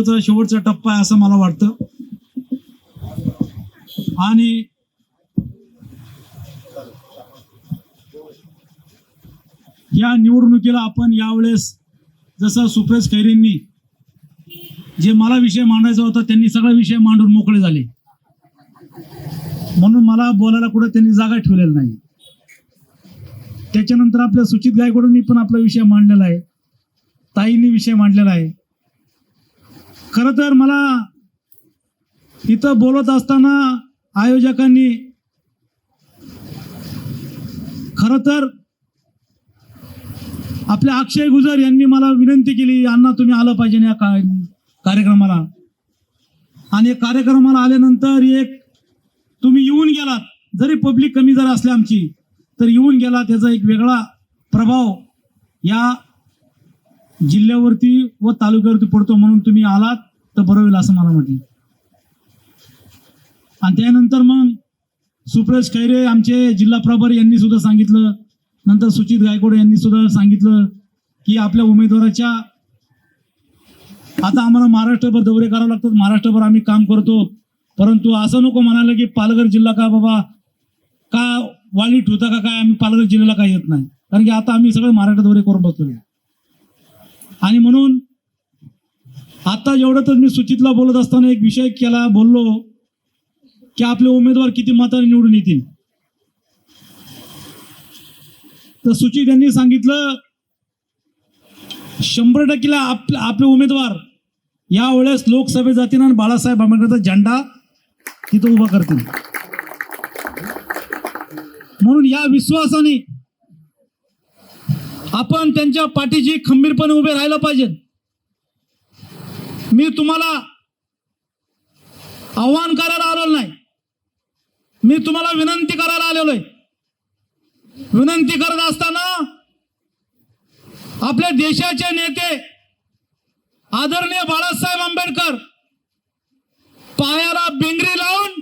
निवडणुकीचा शेवटचा टप्पा आहे असं मला वाटतं. आणि या निवडणुकीला आपण यावेळेस जसं सुप्रेश खैरेंनी जे मला विषय मांडायचा होता त्यांनी सगळा विषय मांडून मोकळे झाले. म्हणून मला बोलायला कुठं त्यांनी जागा ठेवलेला नाही. त्याच्यानंतर आपल्या सुचित गायकवाडांनी पण आपला विषय मांडलेला आहे. ताईंनी विषय मांडलेला आहे. खरं तर मला इथं बोलत असताना आयोजकांनी खरं तर आपल्या अक्षय गुजर यांनी मला विनंती केली अण्णा तुम्ही आलं पाहिजे या का कार्यक्रमाला? आणि कार्यक्रमाला आल्यानंतर एक तुम्ही येऊन गेलात. जरी पब्लिक कमी जर असली आमची तर येऊन गेला त्याचा एक वेगळा प्रभाव या जिल्ह्यावरती व तालुक्यावरती पडतो म्हणून तुम्ही आलात तर बरं होईल असं मला म्हटलं आणि त्यानंतर मग सुप्रेश खैरे आमचे जिल्हा प्रभारी यांनी सुद्धा सांगितलं. नंतर सुचित गायकवाड यांनी सुद्धा सांगितलं की आपल्या उमेदवाराच्या आता आम्हाला महाराष्ट्रभर दौरे करावे लागतात महाराष्ट्रभर आम्ही काम करतो. परंतु असं नको म्हणाले की पालघर जिल्हा का बाबा का वाईट होता का काय आम्ही पालघर जिल्ह्याला काय येत नाही. कारण की आता आम्ही सगळे महाराष्ट्र दौरे करून बसलेलो आहे. आणि म्हणून आता एवढं तर मी सुचितला बोलत असताना एक विषय केला बोललो की आपले उमेदवार किती मताने निवडून येतील. तर सुचित यांनी सांगितलं शंभर टक्केला आपले आपले उमेदवार यावेळेस लोकसभेत जातील आणि बाळासाहेब आंबेडकरचा झेंडा तिथं उभा करतील. म्हणून या विश्वासाने आपण त्यांच्या पाठीशी खंबीरपणे उभे राहायला पाहिजे. मी तुम्हाला आव्हान करायला आलेलो नाही. मी तुम्हाला विनंती करायला आलेलो आहे. विनंती करत असताना आपल्या देशाचे नेते आदरणीय बाळासाहेब आंबेडकर पायाला बेंगरी लावून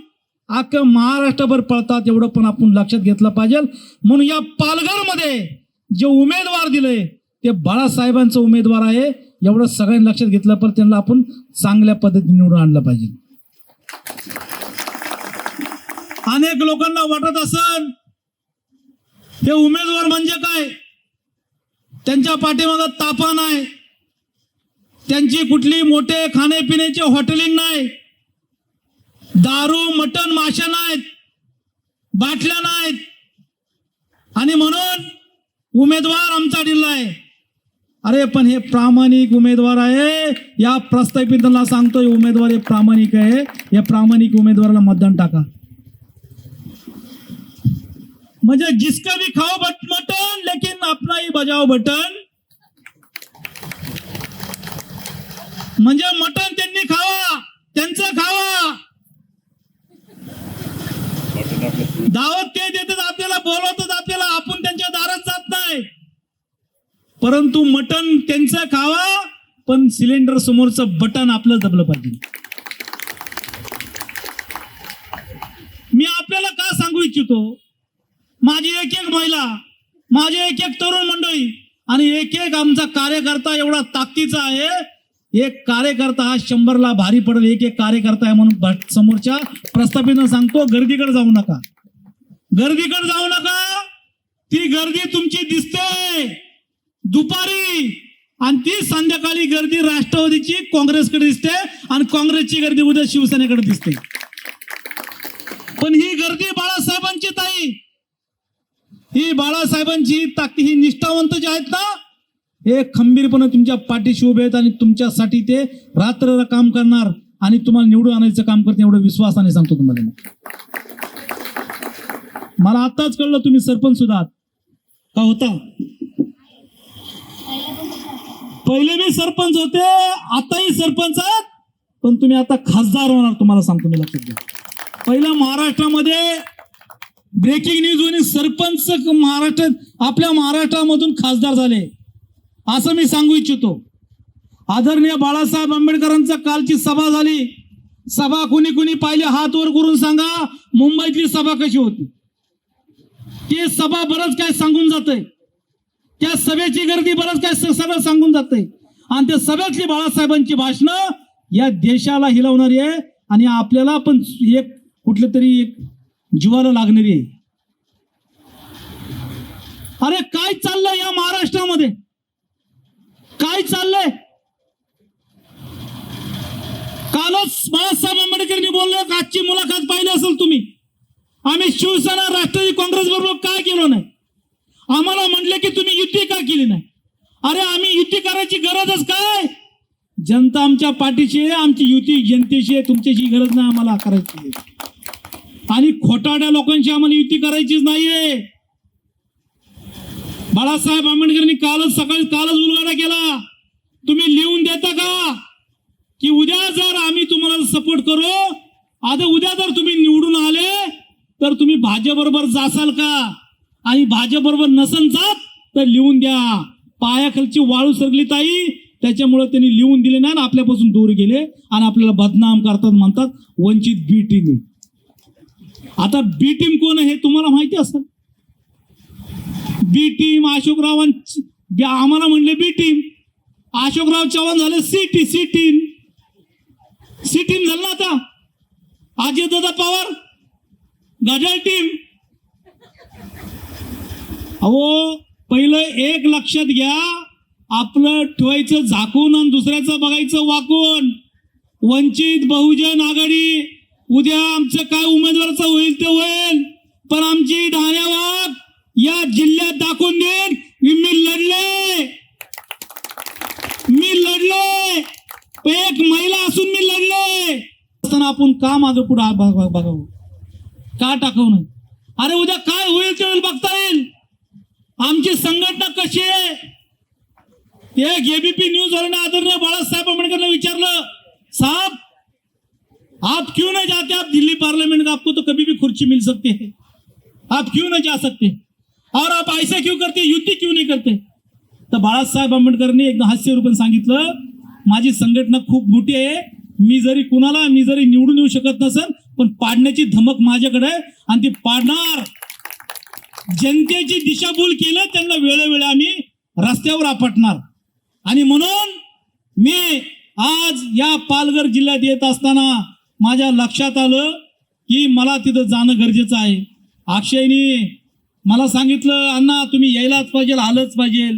अख्खं महाराष्ट्रभर पळतात एवढं पण आपण लक्षात घेतलं पाहिजे. म्हणून या पालघरमध्ये जे उमेदवार दिले ते बाळासाहेबांचं उमेदवार आहे. एवढं सगळ्यांनी लक्षात घेतलं पण त्यांना आपण चांगल्या पद्धतीने निवडून आणलं पाहिजे. अनेक लोकांना वाटत असन हे उमेदवार म्हणजे काय? त्यांच्या पाठीमागं तापा नाही. त्यांची कुठली मोठे खाण्यापिण्याचे हॉटेलिंग नाही. दारू मटण माशा नाहीत. बाटल्या नाहीत. आणि म्हणून उमेदवार आमचा जिल्हा आहे. अरे पण हे प्रामाणिक उमेदवार आहे. या प्रस्थापितांना सांगतोय उमेदवार हे प्रामाणिक आहे. या प्रामाणिक उमेदवाराला मतदान टाका. म्हणजे जिसका भी खाओ बट मटन लेकिन अपना ही बजाओ बटन. म्हणजे मटन त्यांनी खा त्यांचं खावा दावत ते देतात आपल्याला बोलवतात आपल्याला आपण त्यांच्या दारात जात नाही परंतु मटन त्यांचं खावा पण सिलेंडर समोरचं बटन आपलं दबलं पाहिजे. मी आपल्याला का सांगू इच्छितो? माझी एक एक महिला माझे एक एक तरुण मंडळी आणि एक एक आमचा कार्यकर्ता एवढा ताकदीचा आहे. एक कार्यकर्ता हा शंभरला भारी पडेल एक एक कार्यकर्ता आहे म्हणून समोरच्या प्रस्थापित सांगतो गर्दीकडे जाऊ नका. गर्दीकडे जाऊ नका. ती गर्दी तुमची दिसते. दुपारी. आणि ती संध्याकाळी गर्दी राष्ट्रवादीची काँग्रेसकडे दिसते आणि काँग्रेसची गर्दी उद्या शिवसेनेकडे दिसते. पण ही गर्दी बाळासाहेबांची ताई. ही बाळासाहेबांची ताकद ही निष्ठावंत जे आहेत ना हे खंबीरपणे तुमच्या पाठीशी उभे आहेत आणि तुमच्यासाठी ते रात्र काम करणार आणि तुम्हाला निवडून आणायचं काम करते एवढं विश्वासाने सांगतो तुम्हाला मला आताच कळलं तुम्ही सरपंच सुद्धा का होता? पहिले मी सरपंच होते आताही सरपंच आहात पण तुम्ही आता खासदार होणार तुम्हाला सांगतो मी लक्षात घ्या. पहिल्या महाराष्ट्रामध्ये ब्रेकिंग न्यूज होणे सरपंच महाराष्ट्रात आपल्या महाराष्ट्रामधून खासदार झाले. असं मी सांगू इच्छितो. आदरणीय बाळासाहेब आंबेडकरांचा कालची सभा झाली. सभा कुणी कुणी पाहिली हात वर करून सांगा मुंबईतली सभा कशी होती? ती सभा बरंच काय सांगून जाते त्या सभेची गर्दी बरंच काय सगळं सांगून जाते आणि त्या सभेतली बाळासाहेबांची भाषणं या देशाला हिलवणारी आहे आणि आपल्याला पण एक कुठलं तरी एक जीवाला लागणारी आहे. अरे काय चाललंय या महाराष्ट्रामध्ये? काय चाललंय? कालच बाळासाहेब आंबेडकरांनी बोलले आजची मुलाखत पाहिली असेल तुम्ही. आम्ही शिवसेना राष्ट्रवादी काँग्रेस बरोबर काय केलो नाही? आम्हाला म्हटलं की तुम्ही युती का केली नाही? अरे आम्ही युती करायची गरजच काय? जनता आमच्या पाठीशी आहे आमची युती जनतेशी आहे तुमच्याशी गरज नाही आम्हाला करायची. आणि खोटाड्या लोकांशी आम्हाला युती करायचीच नाहीये. बाळासाहेब आंबेडकरांनी कालच सकाळी कालच उलगाडा केला. तुम्ही लिहून देता का? की उद्या जर आम्ही तुम्हाला सपोर्ट करू आता उद्या जर तुम्ही निवडून आले तर तुम्ही भाजपबरोबर जासाल का? आणि भाजपबरोबर नसन जात तर लिहून द्या. पायाखालची वाळू सरकली ताई त्याच्यामुळे त्यांनी लिहून दिले नाही आपल्यापासून दूर गेले आणि आपल्याला बदनाम करतात म्हणतात वंचित बी टीम आता बी टीम कोण आहे हे तुम्हाला माहिती असेल? बी टीम अशोकरावां आम्हाला म्हणले बी टीम. अशोकराव चव्हाण झाले C T C team C team झालं ना आता. अजितदादा पवार गजल टीम. अहो पहिलं एक लक्षात घ्या आपलं ठेवायचं झाकून आणि दुसऱ्याचं बघायचं वाकून वंचित बहुजन आघाडी उद्या आमचं काय उमेदवाराचं होईल ते होईल पण आमची ढाण्या या जिल्ह्यात दाखवून देईन की मी लढले मी लढले एक महिला असून मी लढले असताना आपण का मागं पुढे बघावं का टाकावं नाही अरे उद्या काय होईल ते होईल बघता येईल आमची संघटना कशी आहे? एक एबीपी न्यूज वाले आदरणीय बाळासाहेब आंबेडकरला विचारलं साहब आप क्यों नहीं जाते? आप दिल्ली पार्लियामेंट में आपको तो कभी भी खुर्ची मिल सकती है। आप क्यों नहीं जा सकते? और आप ऐसा क्यों करते? युती क्यों नहीं करते? तर बाळासाहेब आंबेडकरने एकदा हास्य रूपाने सांगितलं माझी संघटना खूप मोठी आहे. मी जरी कुणाला मी जरी निवडून येऊ शकत नसेल पण पाडण्याची धमक माझ्याकडे आहे आणि ती पाडणार जनतेची दिशाभूल केलं त्यांना वेळोवेळी आम्ही रस्त्यावर आपटणार. आणि म्हणून मी आज या पालघर जिल्ह्यात येत असताना माझ्या लक्षात आलं की मला तिथं जाणं गरजेचं आहे. अक्षयनी मला सांगितलं अण्णा तुम्ही यायलाच पाहिजे आलंच पाहिजे.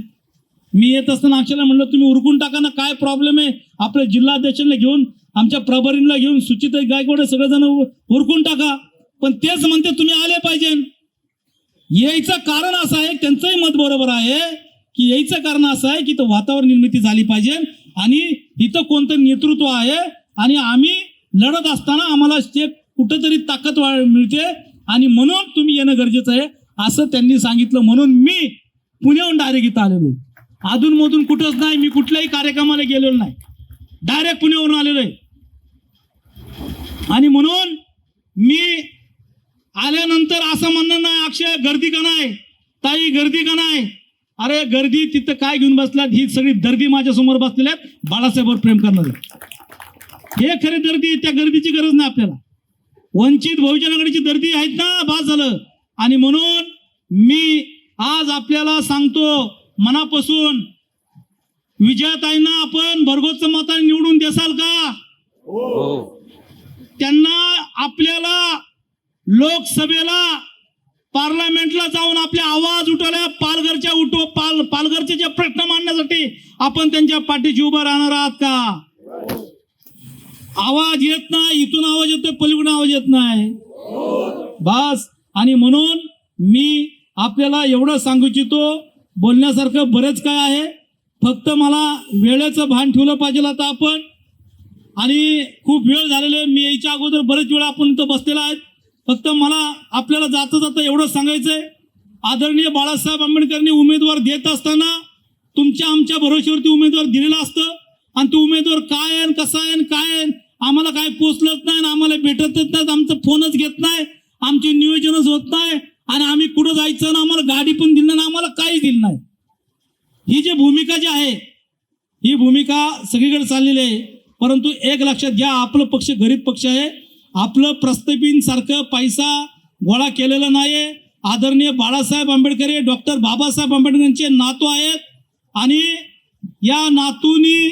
मी येत असताना अक्षयला म्हणलं तुम्ही उरकून टाका ना काय प्रॉब्लेम आहे? आपल्या जिल्हाध्यक्षांना घेऊन आमच्या प्रभारींना घेऊन सुचित गायकवाड सगळेजण उरकून टाका. पण तेच म्हणते तुम्ही आले पाहिजे. यायचं कारण असं आहे त्यांचंही मत बरोबर आहे की यायचं कारण असं आहे की तो वातावरण निर्मिती झाली पाहिजे. आणि इथं कोणतं नेतृत्व आहे आणि आम्ही लढत असताना आम्हाला ते कुठंतरी ताकद मिळते आणि म्हणून तुम्ही येणं गरजेचं आहे असं त्यांनी सांगितलं. म्हणून मी पुण्याहून डायरेक्ट इथं आलेलो आहे. अधूनमधून कुठंच नाही मी कुठल्याही कार्यक्रमाला गेलेलो नाही. डायरेक्ट पुण्यावरून आलेलो आहे. आणि म्हणून मी आल्यानंतर असं म्हणणं नाही अक्षय गर्दी का नाही? ताई गर्दी का नाही? अरे गर्दी तिथं काय घेऊन बसल्यात ही सगळी दर्दी माझ्यासमोर बसलेल्या आहेत. बाळासाहेबवर प्रेम करणार हे खरी दर्दी त्या गर्दीची गरज नाही आपल्याला. वंचित बहुजन आघाडीची दर्दी आहेत ना बाद झालं. आणि म्हणून मी आज आपल्याला सांगतो मनापासून विजयाताईंना आपण भरघोस मताने निवडून देसाल का? त्यांना आपल्याला लोकसभेला पार्लमेंटला जाऊन आपले आवाज उठवल्या पालघरच्या उठव पाल पालघरचे जे प्रश्न मांडण्यासाठी आपण त्यांच्या पाठीशी उभं राहणार आहात का? आवाज येत नाही इथून आवाज येतोय पलीकडून आवाज येत नाही. बस. आणि म्हणून मी आपल्याला एवढं सांगू इच्छितो बोलण्यासारखं बरेच काय आहे. फक्त मला वेळेचं भान ठेवलं पाहिजे आता आपण. आणि खूप वेळ झालेला आहे. मी यायच्या अगोदर बरेच वेळा आपण इथं बसलेला आहे. फक्त मला आपल्याला जाता जाता एवढं सांगायचंय. आदरणीय बाळासाहेब आंबेडकरांनी उमेदवार देत असताना तुमच्या आमच्या भरोश्यावरती उमेदवार दिलेला असतं. आणि तो उमेदवार काय आहे आणि कसा आहे आणि काय आहे आम्हाला काय पोचलंच नाही आणि आम्हाला भेटतच नाही आमचा फोनच घेत नाही. आमचे नियोजनच होत नाही आणि आम्ही कुठं जायचं ना आम्हाला गाडी पण दिली नाही आम्हाला काही दिलं नाही. ही जी भूमिका जी आहे ही भूमिका सगळीकडे चाललेली आहे. परंतु एक लक्षात घ्या आपलं पक्ष गरीब पक्ष आहे. आपलं प्रस्थापिन सारखं पैसा गोळा केलेला नाही आदरणीय बाळासाहेब आंबेडकर हे डॉक्टर बाबासाहेब आंबेडकरांचे नातू आहेत. आणि या नातूनी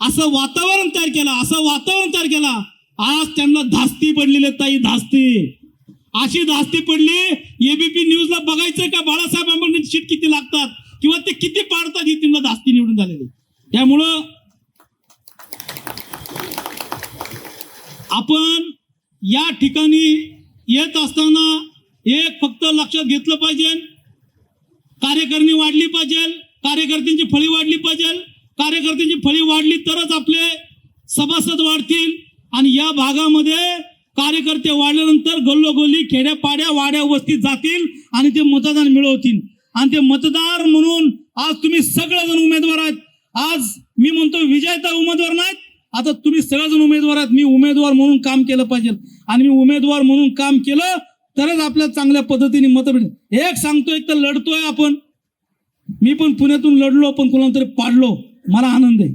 असं वातावरण तयार केलं असं वातावरण तयार केला. आज त्यांना धास्ती पडलेली ताई धास्ती. अशी धास्ती पडली एबीपी न्यूजला बघायचं का बाळासाहेब आंबेडकर शीट किती लागतात? किंवा ते किती पाडतात ही त्यांना धास्ती निवडून झालेली? त्यामुळं आपण या ठिकाणी येत असताना एक फक्त लक्षात घेतलं पाहिजे. कार्यकारिणी वाढली पाहिजे. कार्यकर्त्यांची फळी वाढली पाहिजे. कार्यकर्त्यांची फळी वाढली तरच आपले सभासद वाढतील. आणि या भागामध्ये कार्यकर्ते वाढल्यानंतर गल्लोगल्ली खेड्यापाड्या वाड्या वस्तीत जातील आणि ते मतदान मिळवतील. आणि ते मतदार म्हणून आज तुम्ही सगळेजण उमेदवार आहेत. आज मी म्हणतो विजयता उमेदवार नाहीत. आता तुम्ही सगळेजण उमेदवार आहेत. मी उमेदवार म्हणून काम केलं पाहिजे. आणि मी उमेदवार म्हणून काम केलं तरच आपल्याला चांगल्या पद्धतीने मतं भेटेल. एक सांगतो एक तर लढतोय आपण. मी पण पुण्यातून लढलो पण कोणाला तरी पाडलो. मला आनंद आहे.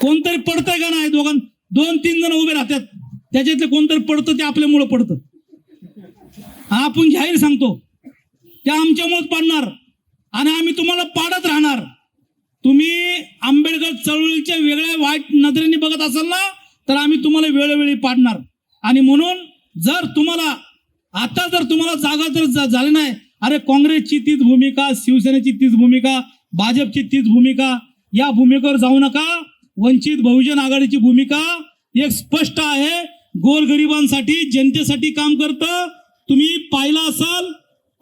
कोणतरी पडतंय का नाही दोघां दोन तीन जण उभे राहतात. त्याच्यातले कोणतरी पडतं ते आपल्यामुळं पडतं. आपण जाहीर सांगतो. ते आमच्यामुळेच पाडणार. आणि आम्ही तुम्हाला पाडत राहणार. तुम्ही आंबेडकर चळवळीच्या वेगळ्या वाईट नजरेने बघत असाल ना तर आम्ही तुम्हाला वेळोवेळी पाडणार. आणि म्हणून जर तुम्हाला आता जर तुम्हाला जागा जर झाली नाही अरे काँग्रेसची तीच भूमिका शिवसेनेची तीच भूमिका भाजपची तीच भूमिका या भूमिकेवर जाऊ नका. वंचित बहुजन आघाडीची भूमिका एक स्पष्ट आहे. गोरगरिबांसाठी जनतेसाठी काम करतं. तुम्ही पाहिलं असाल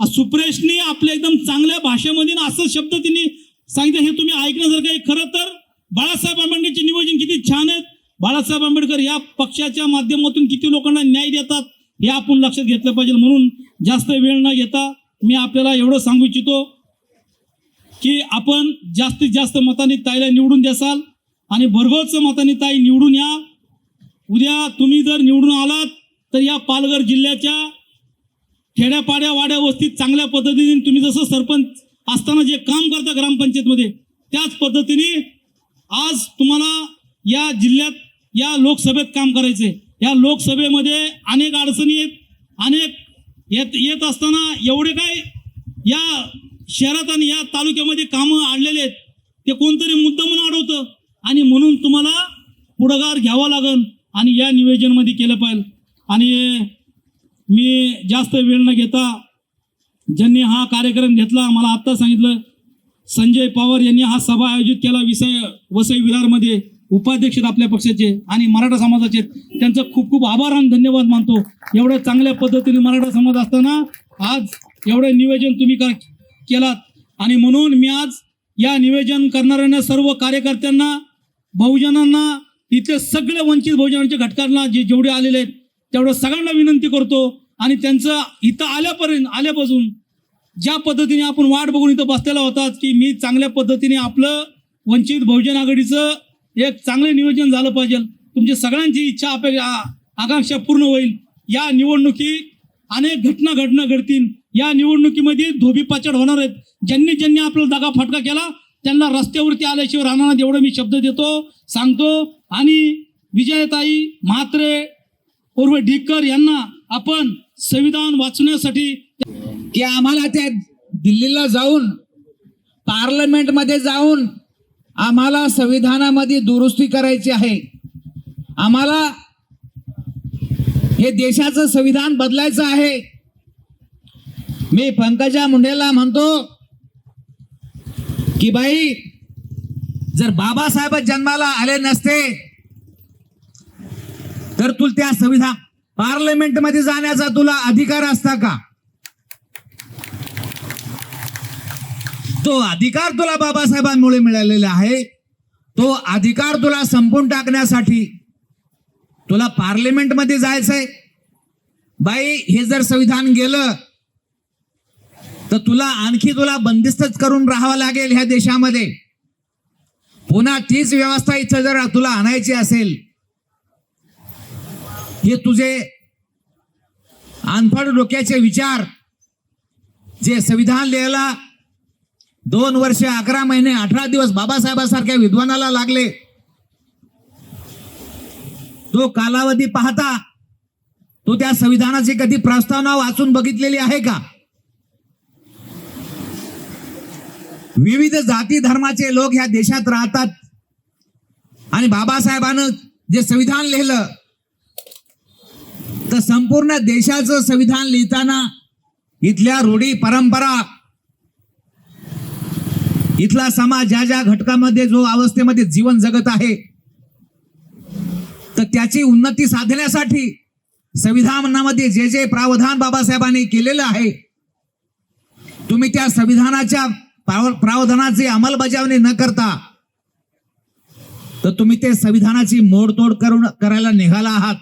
सुप्रेशनी आपल्या एकदम चांगल्या भाषेमध्ये ना असं शब्द त्यांनी सांगितलं हे तुम्ही ऐकण्यासारखं आहे. खरं तर बाळासाहेब आंबेडकरचे नियोजन किती छान आहेत बाळासाहेब आंबेडकर या पक्षाच्या माध्यमातून किती लोकांना न्याय देतात हे आपण लक्षात घेतलं पाहिजे. म्हणून जास्त वेळ न घेता मी आपल्याला एवढं सांगू इच्छितो की आपण जास्तीत जास्त मताने ताईला निवडून द्याल आणि भरघोस मताने ताई निवडून या. उद्या तुम्ही जर निवडून आलात तर या पालघर जिल्ह्याच्या खेड्यापाड्या वाड्या वस्तीत चांगल्या पद्धतीने तुम्ही जसं सरपंच असताना जे काम करता ग्रामपंचायतमध्ये त्याच पद्धतीने आज तुम्हाला या जिल्ह्यात या लोकसभेत काम करायचे या लोकसभेमध्ये अनेक अडचणी आहेत अनेक येत येत असताना एवढे काय या शहरात आणि या तालुक्यामध्ये कामं आणलेले आहेत ते कोणतरी मुद्दा म्हणून अडवतं. आणि म्हणून तुम्हाला पुढाकार घ्यावा लागन आणि या नियोजनमध्ये केलं पाहिजे. आणि मी जास्त वेळ न घेता ज्यांनी हा कार्यक्रम घेतला मला आत्ता सांगितलं संजय पवार यांनी हा सभा आयोजित केला विसय वसई विरारमध्ये उपाध्यक्ष आपल्या पक्षाचे आणि मराठा समाजाचे. त्यांचं खूप खूप आभार आणि धन्यवाद मानतो. एवढ्या चांगल्या पद्धतीने मराठा समाज असताना आज एवढं नियोजन तुम्ही कर केलात. आणि म्हणून मी आज या निवेदन करणाऱ्यांना सर्व कार्यकर्त्यांना बहुजनांना इथले सगळे वंचित बहुजनांच्या घटकांना जे जेवढे आलेले आहेत तेवढं सगळ्यांना विनंती करतो. आणि त्यांचं इथं आल्यापर्यंत आल्यापासून ज्या पद्धतीने आपण वाट बघून इथं बसलेला होतात की मी चांगल्या पद्धतीने आपलं वंचित बहुजन आघाडीचं एक चांगलं नियोजन झालं पाहिजे. तुमची सगळ्यांची इच्छा अपेक्षा आकांक्षा पूर्ण होईल. या निवडणुकी अनेक घटना घटना घडतील. या निवडणुकीमध्ये धोबी पाचड होणार आहेत. ज्यांनी ज्यांनी आपला दगा फटका केला त्यांना रस्त्यावरती आल्याशिवाय राहणार एवढं मी शब्द देतो सांगतो. आणि विजयताई म्हात्रे पूर्व ढिक्कर यांना आपण संविधान वाचवण्यासाठी की आम्हाला त्या दिल्लीला जाऊन पार्लमेंटमध्ये जाऊन आम्हाला संविधानामध्ये दुरुस्ती करायची आहे. आम्हाला हे देशाचं संविधान बदलायचं आहे. मी पंकजा मुंडेला म्हणतो की बाई जर बाबासाहेब जन्माला आले नसते तर तुला त्या संविधान पार्लमेंटमध्ये जाण्याचा तुला अधिकार असता का? तो अधिकार तुला बाबासाहेबांमुळे मिळालेला आहे. तो अधिकार तुला संपून टाकण्यासाठी तुला पार्लिमेंटमध्ये जायचंय. बाई हे जर संविधान गेलं तर तुला आणखी तुला बंदिस्तच करून राहावं लागेल ह्या देशामध्ये. पुन्हा तीच व्यवस्था इथं जर तुला आणायची असेल हे तुझे अनफड डोक्याचे विचार जे संविधान लिहायला दोन वर्ष अकरा महिने अठरा दिवस बाबासाहेबांसारख्या विद्वानाला लागले. तो कालावधी पाहता तो त्या संविधानाची कधी प्रस्तावना वाचून बघितलेली आहे का? विविध जाती धर्माचे लोक ह्या देशात राहतात. आणि बाबासाहेबानं जे संविधान लिहिलं तर संपूर्ण देशाचं संविधान लिहिताना इथल्या रूढी परंपरा इथला समाज ज्या ज्या घटकामध्ये जो अवस्थेमध्ये जीवन जगत आहे तर त्याची उन्नती साधण्यासाठी संविधानामध्ये जे जे प्रावधान बाबासाहेबांनी केलेलं आहे तुम्ही त्या संविधानाच्या प्राव- प्रावधानाची अंमलबजावणी न करता तर तुम्ही ते संविधानाची मोडतोड करून करायला निघाला आहात.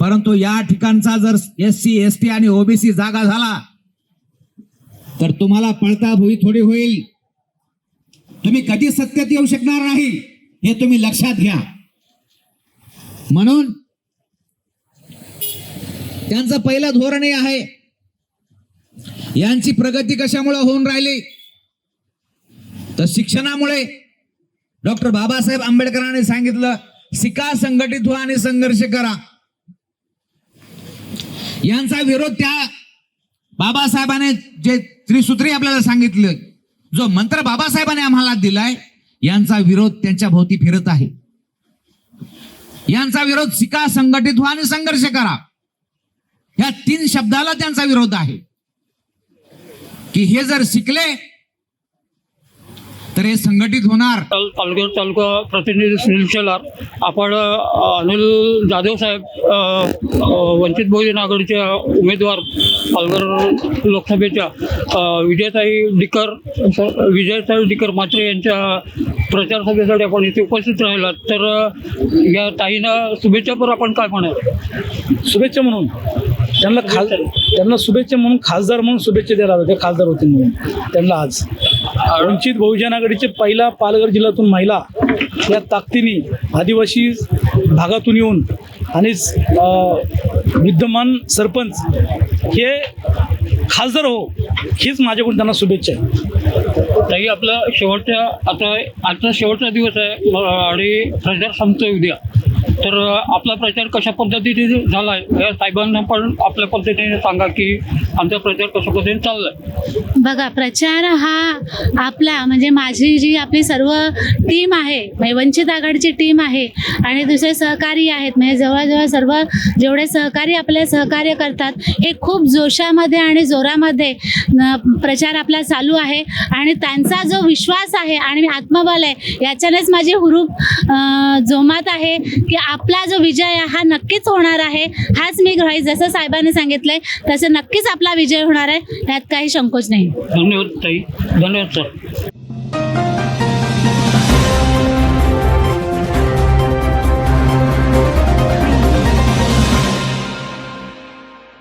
परंतु या ठिकाणचा जर एस सी एस टी आणि ओबीसी जागा झाला तर तुम्हाला पळता भुई थोडी होईल. तुम्ही कधी सत्तेत येऊ शकणार नाही हे तुम्ही लक्षात घ्या. म्हणून त्यांचं पहिलं धोरणही आहे यांची प्रगती कशामुळे होऊन राहिली? तर शिक्षणामुळे. डॉक्टर बाबासाहेब आंबेडकरांनी सांगितलं शिका संघटित व्हा आणि संघर्ष करा. यांचा विरोध त्या बाबासाहेबाने जे त्रिसूत्री आपल्याला सांगितलं जो मंत्र बाबासाहेबाने आम्हाला दिलाय यांचा विरोध त्यांच्या भोवती फिरत आहे. यांचा विरोध शिका संघटित व्हा आणि संघर्ष करा. या तीन शब्दाला त्यांचा विरोध आहे. की हे जर शिकले तर हे संघटित होणार. तालुक्यात तालुका प्रतिनिधी सुनील शेलार आपण अनिल जाधव साहेब वंचित बहुजन आघाडीच्या उमेदवार पालघर लोकसभेच्या विजयताई डिकर विजयताई डिकर मात्रे यांच्या प्रचार सभेसाठी आपण इथे उपस्थित राहिलात. तर या ताईंना शुभेच्छा पण आपण काय म्हणाल? शुभेच्छा म्हणून. त्यांना खास त्यांना शुभेच्छा म्हणून खासदार म्हणून शुभेच्छा द्यायला हव्या ते खासदार होते म्हणून. त्यांना आज. वंचित बहुजन आघाडीचे पहिला पालघर जिल्ह्यातून महिला या ताकदीने आदिवासी भागातून येऊन आणि विद्यमान सरपंच हे खासदार हो हीच माझ्याकडून त्यांना शुभेच्छा आहे. ताई आपला शेवटच्या आता आजचा शेवटचा दिवस आहे आणि प्रचार संपतोय उद्या. तर आपला प्रचार कशा पद्धतीने झाला आहे या साहेबांना पण आपल्या पद्धतीने सांगा की आमचा प्रचार कशा पद्धतीने चाललाय. बघा प्रचार हा आपला म्हणजे माझी जी आपली सर्व टीम आहे म्हणजे वंचित आघाडीची टीम आहे आणि दुसरे सहकारी आहेत म्हणजे जवळजवळ सर्व जेवढे सहकारी आपले सहकार्य करतात हे खूप जोशामध्ये आणि जोरामध्ये प्रचार आपला चालू आहे आणि त्यांचा जो विश्वास आहे आणि आत्मबल आहे याच्यानेच माझी हुरूप जोमात आहे की आपला जो विजय आहे हा नक्कीच होणार आहे. हाच मी ग्रही जसं साहेबांनी सांगितलंय तसं नक्कीच आपला विजय होणार आहे. यात काही संकोच नाही. धन्यवाद ताई. धन्यवाद सर